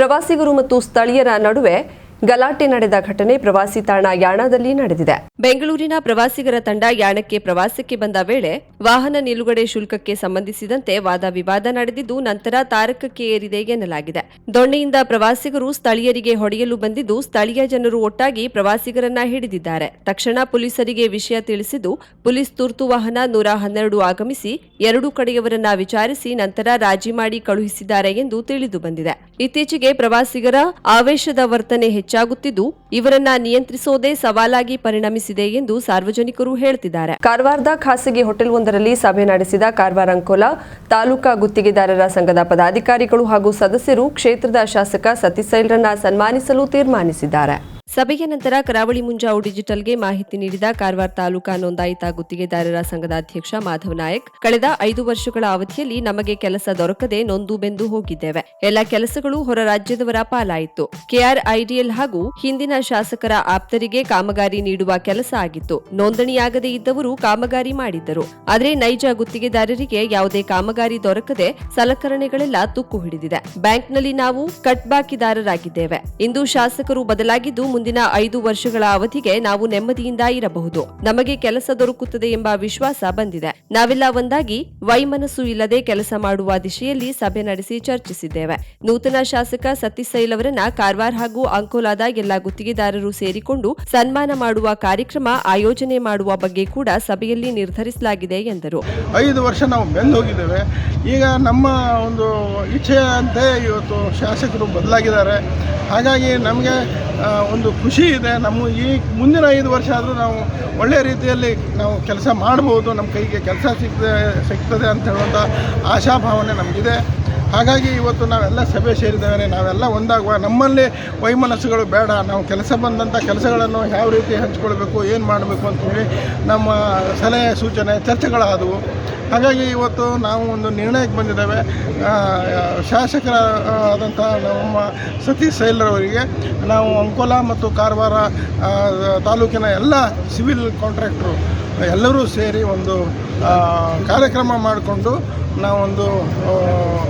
ಪ್ರವಾಸಿಗರು ಮತ್ತು ಸ್ಥಳೀಯರ ನಡುವೆ ಗಲಾಟೆ ನಡೆದ ಘಟನೆ ಪ್ರವಾಸಿ ತಾಣ ಯಾಣದಲ್ಲಿ ನಡೆದಿದೆ. ಬೆಂಗಳೂರಿನ ಪ್ರವಾಸಿಗರ ತಂಡ ಯಾಣಕ್ಕೆ ಪ್ರವಾಸಕ್ಕೆ ಬಂದ ವೇಳೆ ವಾಹನ ನಿಲುಗಡೆ ಶುಲ್ಕಕ್ಕೆ ಸಂಬಂಧಿಸಿದಂತೆ ವಾದ ವಿವಾದ ನಡೆದಿದ್ದು, ನಂತರ ತಾರಕಕ್ಕೆ ಏರಿದೆ ಎನ್ನಲಾಗಿದೆ. ದೊಣ್ಣೆಯಿಂದ ಪ್ರವಾಸಿಗರು ಸ್ಥಳೀಯರಿಗೆ ಹೊಡೆಯಲು ಬಂದಿದ್ದು, ಸ್ಥಳೀಯ ಜನರು ಒಟ್ಟಾಗಿ ಪ್ರವಾಸಿಗರನ್ನ ಹಿಡಿದಿದ್ದಾರೆ. ತಕ್ಷಣ ಪೊಲೀಸರಿಗೆ ವಿಷಯ ತಿಳಿಸಿದ್ದು, ಪೊಲೀಸ್ ತುರ್ತು ವಾಹನ ನೂರ ಹನ್ನೆರಡು ಆಗಮಿಸಿ, ಎರಡೂ ಕಡೆಯವರನ್ನ ವಿಚಾರಿಸಿ, ನಂತರ ರಾಜಿ ಮಾಡಿ ಕಳುಹಿಸಿದ್ದಾರೆ ಎಂದು ತಿಳಿದು ಬಂದಿದೆ. ಇತ್ತೀಚೆಗೆ ಪ್ರವಾಸಿಗರ ಆವೇಶದ ವರ್ತನೆ ಹೆಚ್ಚಾಗುತ್ತಿದ್ದು, ಇವರನ್ನ ನಿಯಂತ್ರಿಸೋದೇ ಸವಾಲಾಗಿ ಪರಿಣಮಿಸಿದೆ ಎಂದು ಸಾರ್ವಜನಿಕರು ಹೇಳುತ್ತಿದ್ದಾರೆ ಕಾರವಾರದ ಖಾಸಗಿ ಹೋಟೆಲ್ ಒಂದರಲ್ಲಿ ಸಭೆ ನಡೆಸಿದ ಕಾರವಾರ ಅಂಕೋಲಾ, ತಾಲೂಕಾ ಗುತ್ತಿಗೆದಾರರ ಸಂಘದ ಪದಾಧಿಕಾರಿಗಳು ಹಾಗೂ ಸದಸ್ಯರು ಕ್ಷೇತ್ರದ ಶಾಸಕ ಸತೀಶ್ ಸೈಲ್ರನ್ನ ಸನ್ಮಾನಿಸಲು ತೀರ್ಮಾನಿಸಿದ್ದಾರೆ. ಸಭೆಯ ನಂತರ ಕರಾವಳಿ ಮುಂಜಾವು ಡಿಜಿಟಲ್ಗೆ ಮಾಹಿತಿ ನೀಡಿದ ಕಾರವಾರ ತಾಲೂಕಾ ನೋಂದಾಯಿತ ಗುತ್ತಿಗೆದಾರರ ಸಂಘದ ಅಧ್ಯಕ್ಷ ಮಾಧವ್ ನಾಯಕ್, ಕಳೆದ ಐದು ವರ್ಷಗಳ ಅವಧಿಯಲ್ಲಿ ನಮಗೆ ಕೆಲಸ ದೊರಕದೆ ನೊಂದು ಬೆಂದು ಹೋಗಿದ್ದೇವೆ. ಎಲ್ಲ ಕೆಲಸಗಳು ಹೊರ ರಾಜ್ಯದವರ ಪಾಲಾಯಿತು. ಕೆಆರ್ಐಡಿಎಲ್ ಹಾಗೂ ಹಿಂದಿನ ಶಾಸಕರ ಆಪ್ತರಿಗೆ ಕಾಮಗಾರಿ ನೀಡುವ ಕೆಲಸ ಆಗಿತ್ತು. ನೋಂದಣಿಯಾಗದೇ ಇದ್ದವರು ಕಾಮಗಾರಿ ಮಾಡಿದ್ದರು. ಆದರೆ ನೈಜ ಗುತ್ತಿಗೆದಾರರಿಗೆ ಯಾವುದೇ ಕಾಮಗಾರಿ ದೊರಕದೆ ಸಲಕರಣೆಗಳೆಲ್ಲ ತುಕ್ಕು ಹಿಡಿದಿದೆ. ಬ್ಯಾಂಕ್ನಲ್ಲಿ ನಾವು ಕಟ್ಬಾಕಿದಾರರಾಗಿದ್ದೇವೆ ಇಂದು ಶಾಸಕರು ಬದಲಾಗಿದ್ದು ಮುಂದಿನ ಐದು ವರ್ಷಗಳ ಅವಧಿಗೆ ನಾವು ನೆಮ್ಮದಿಯಿಂದ ಇರಬಹುದು. ನಮಗೆ ಕೆಲಸ ದೊರಕುತ್ತದೆ ಎಂಬ ವಿಶ್ವಾಸ ಬಂದಿದೆ. ನಾವೆಲ್ಲ ಒಂದಾಗಿ ವೈಮನಸ್ಸು ಇಲ್ಲದೆ ಕೆಲಸ ಮಾಡುವ ದಿಶೆಯಲ್ಲಿ ಸಭೆ ನಡೆಸಿ ಚರ್ಚಿಸಿದ್ದೇವೆ. ನೂತನ ಶಾಸಕ ಸತೀಶ್ ಸೈಲ್ ಅವರನ್ನ ಕಾರವಾರ ಹಾಗೂ ಅಂಕೋಲಾದ ಎಲ್ಲ ಗುತ್ತಿಗೆದಾರರು ಸೇರಿಕೊಂಡು ಸನ್ಮಾನ ಮಾಡುವ ಕಾರ್ಯಕ್ರಮ ಆಯೋಜನೆ ಮಾಡುವ ಬಗ್ಗೆ ಕೂಡ ಸಭೆಯಲ್ಲಿ ನಿರ್ಧರಿಸಲಾಗಿದೆ ಎಂದರು. ಐದು ವರ್ಷ ನಾವು ಹೋಗಿದ್ದೇವೆ. ಈಗ ನಮ್ಮ ಒಂದು ಇಚ್ಛೆಯಂತೆ ಇವತ್ತು ಶಾಸಕರು ಬದಲಾಗಿದ್ದಾರೆ. ಹಾಗಾಗಿ ನಮಗೆ ಆ, ಒಂದು ಖುಷಿ ಇದೆ. ನಮ್ಮ ಈ ಮುಂದಿನ ಐದು ವರ್ಷ ಆದರೂ ನಾವು ಒಳ್ಳೆಯ ರೀತಿಯಲ್ಲಿ ನಾವು ಕೆಲಸ ಮಾಡ್ಬೋದು. ನಮ್ಮ ಕೈಗೆ ಕೆಲಸ ಸಿಗ್ತದೆ ಸಿಗ್ತದೆ ಅಂತ ಹೇಳುವಂಥ ಆಶಾಭಾವನೆ ನಮಗಿದೆ. ಹಾಗಾಗಿ ಇವತ್ತು ನಾವೆಲ್ಲ ಸಭೆ ಸೇರಿದ್ದೇವೆ. ನಾವೆಲ್ಲ ಒಂದಾಗುವ ನಮ್ಮಲ್ಲಿ ವೈಮನಸ್ಸುಗಳು ಬೇಡ. ನಾವು ಕೆಲಸ ಬಂದಂಥ ಕೆಲಸಗಳನ್ನು ಯಾವ ರೀತಿ ಹಂಚ್ಕೊಳ್ಬೇಕು, ಏನು ಮಾಡಬೇಕು ಅಂತೇಳಿ ನಮ್ಮ ಸಲಹೆ ಸೂಚನೆ ಚರ್ಚೆಗಳಾದವು. ಹಾಗಾಗಿ ಇವತ್ತು ನಾವು ಒಂದು ನಿರ್ಣಯಕ್ಕೆ ಬಂದಿದ್ದೇವೆ. ಶಾಸಕರ ಆದಂತಹ ನಮ್ಮ ಸತೀಶ್ ಸೈಲ್ರವರಿಗೆ ನಾವು ಅಂಕೋಲಾ ಮತ್ತು ಕಾರವಾರ ತಾಲೂಕಿನ ಎಲ್ಲ ಸಿವಿಲ್ ಕಾಂಟ್ರಾಕ್ಟ್ರು ಎಲ್ಲರೂ ಸೇರಿ ಒಂದು ಕಾರ್ಯಕ್ರಮ ಮಾಡಿಕೊಂಡು ನಾವೊಂದು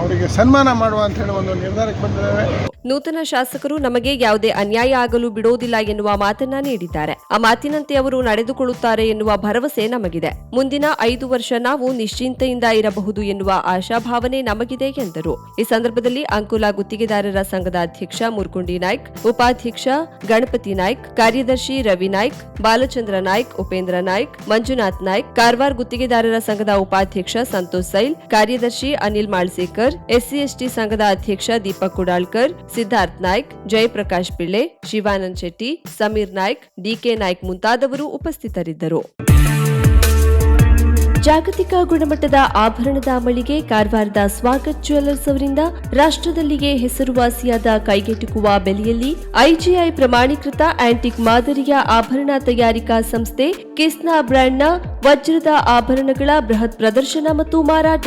ಅವರಿಗೆ ಸನ್ಮಾನ ಮಾಡುವ ಅಂತ ಹೇಳಿ ಒಂದು ನಿರ್ಧಾರಕ್ಕೆ ಬಂದಿದ್ದೇವೆ. ನೂತನ ಶಾಸಕರು ನಮಗೆ ಯಾವುದೇ ಅನ್ಯಾಯ ಆಗಲು ಬಿಡೋದಿಲ್ಲ ಎನ್ನುವ ಮಾತನ್ನ ನೀಡಿದ್ದಾರೆ. ಆ ಮಾತಿನಂತೆ ಅವರು ನಡೆದುಕೊಳ್ಳುತ್ತಾರೆ ಎನ್ನುವ ಭರವಸೆ ನಮಗಿದೆ. ಮುಂದಿನ ಐದು ವರ್ಷ ನಾವು ನಿಶ್ಚಿಂತೆಯಿಂದ ಇರಬಹುದು ಎನ್ನುವ ಆಶಾಭಾವನೆ ನಮಗಿದೆ ಎಂದರು. ಈ ಸಂದರ್ಭದಲ್ಲಿ ಅಂಕುಲ ಗುತ್ತಿಗೆದಾರರ ಸಂಘದ ಅಧ್ಯಕ್ಷ ಮುರ್ಕುಂಡಿ ನಾಯ್ಕ್, ಉಪಾಧ್ಯಕ್ಷ ಗಣಪತಿ ನಾಯ್ಕ್, ಕಾರ್ಯದರ್ಶಿ ರವಿ ನಾಯ್ಕ್, ಬಾಲಚಂದ್ರ ನಾಯ್ಕ್, ಉಪೇಂದ್ರ ನಾಯ್ಕ್, ಮಂಜುನಾಥ್ ನಾಯ್ಕ್, ಕಾರವಾರ ಗುತ್ತಿಗೆದಾರರ ಸಂಘದ ಉಪಾಧ್ಯಕ್ಷ ಸಂತೋಷ್ ಸೈಲ್, ಕಾರ್ಯದರ್ಶಿ ಅನಿಲ್ ಮಾಳ್ಸೇಕರ್, ಎಸ್ಸಿ ಎಸ್ಟಿ ಸಂಘದ ಅಧ್ಯಕ್ಷ ದೀಪಕ್ ಕುಡಾಳ್ಕರ್ ಸಿದ್ಧಾರ್ಥ್ ನಾಯ್ಕ್, ಜಯಪ್ರಕಾಶ್ ಪಿಳ್ಳೆ, ಶಿವಾನಂದ್ ಶೆಟ್ಟಿ, ಸಮೀರ್ ನಾಯ್ಕ್, ಡಿಕೆ ನಾಯ್ಕ್ ಮುಂತಾದವರು ಉಪಸ್ಥಿತರಿದ್ದರು. ಜಾಗತಿಕ ಗುಣಮಟ್ಟದ ಆಭರಣದ ಮಳಿಗೆ ಕಾರವಾರದ ಸ್ವಾಗತ್ ಜ್ಯುವೆಲ್ಲರ್ಸ್ ಅವರಿಂದ ರಾಷ್ಟ್ರದಲ್ಲಿಯೇ ಹೆಸರುವಾಸಿಯಾದ ಕೈಗೆಟುಕುವ ಬೆಲೆಯಲ್ಲಿ ಐಜಿಐ ಪ್ರಮಾಣೀಕೃತ ಆಂಟಿಕ್ ಮಾದರಿಯ ಆಭರಣ ತಯಾರಿಕಾ ಸಂಸ್ಥೆ ಕಿಸ್ನಾ ಬ್ರ್ಯಾಂಡ್ನ ವಜ್ರದ ಆಭರಣಗಳ ಬೃಹತ್ ಪ್ರದರ್ಶನ ಮತ್ತು ಮಾರಾಟ.